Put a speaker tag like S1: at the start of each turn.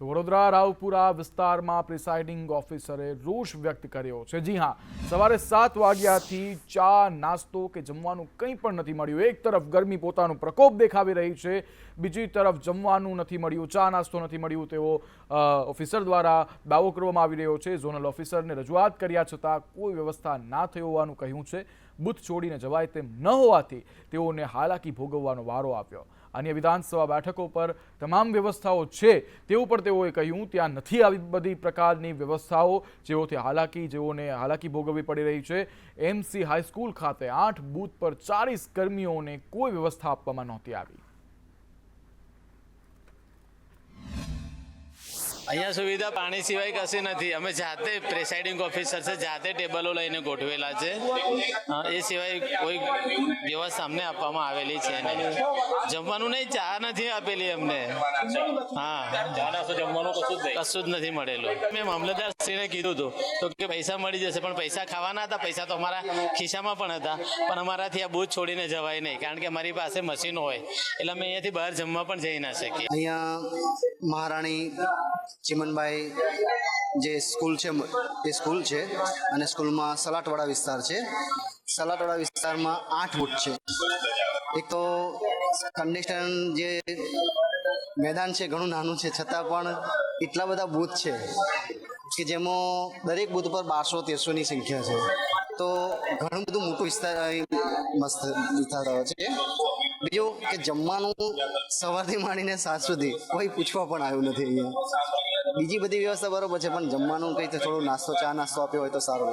S1: તો વડોદરા રાવપુરા વિસ્તારમાં પ્રિસાઇડિંગ ઓફિસરે રોષ વ્યક્ત કર્યો છે. જી હા, સવારે સાત વાગ્યાથી ચા, નાસ્તો કે જમવાનું કંઈ પણ નથી મળ્યું. એક તરફ ગરમી પોતાનું પ્રકોપ દેખાવી રહી છે, બીજી તરફ જમવાનું નથી મળ્યું, ચા, નાસ્તો નથી મળ્યું તેવો ઓફિસર દ્વારા દાવો કરવામાં આવી રહ્યો છે. ઝોનલ ઓફિસરને રજૂઆત કર્યા છતાં કોઈ વ્યવસ્થા ના થઈ હોવાનું કહ્યું છે. બુથ છોડીને જવાય તેમ ન હોવાથી તેઓને હાલાકી ભોગવવાનો વારો આવ્યો. અન્ય વિધાનસભા બેઠકો પર તમામ વ્યવસ્થાઓ છે તેવું પણ તેઓએ કહ્યું. ત્યાં નથી આવી બધી પ્રકારની વ્યવસ્થાઓ જેઓથી હાલાકી, જેઓને હાલાકી ભોગવવી પડી રહી છે. એમસી હાઈસ્કૂલ ખાતે આઠ બૂથ પર ચાલીસ કર્મીઓને કોઈ વ્યવસ્થા આપવામાં નહોતી આવી.
S2: અહીંયા સુવિધા પાણી સિવાય કશી નથી. અમે જાતે પ્રેસાઇડિંગ ઓફિસર છે, જાતે ટેબલો લઈને ગોઠવેલા છે. એ સિવાય કોઈ વ્યવસ્થા અમને આપવામાં આવેલી છે જમવાનું નહીં, ચા નથી આપેલી અમને. હા. જમવાનું કશું જ નથી મળેલું. મેં મામલતદાર શ્રીને કીધું હતું તો કે પૈસા મળી જશે, પણ પૈસા ખાવાના હતા, પૈસા તો અમારા ખિસ્સામાં પણ હતા. પણ અમારાથી આ બૂથ છોડીને જવાય નહીં, કારણ કે અમારી પાસે મશીન હોય. એટલે અમે અહીંયાથી બહાર જમવા પણ જઈ ના શકીએ.
S3: અહીંયા મહારાણી ચિમનભાઈ જે સ્કૂલ છે, એ સ્કૂલ છે અને સ્કૂલમાં સલાટવાડા વિસ્તાર છે. સલાટવાડા વિસ્તારમાં આઠ બૂથ છે. એક તો કન્ડિશન જે મેદાન છે, ઘણું નાનું છે, છતાં પણ એટલા બધા બૂથ છે કે જેમાં દરેક બૂથ ઉપર બારસો, તેરસોની સંખ્યા છે. તો ઘણું બધું મોટું વિસ્તાર મસ્ત વિસ્તાર છે. બીજું કે જમવાનું સવારથી માંડીને સાંજ સુધી કોઈ પૂછવા પણ આવ્યું નથી અહીંયા. બીજી બધી વ્યવસ્થા બરોબર છે, પણ જમવાનું કંઈ થોડું નાસ્તો, ચા નાસ્તો આપ્યો હોય તો સારું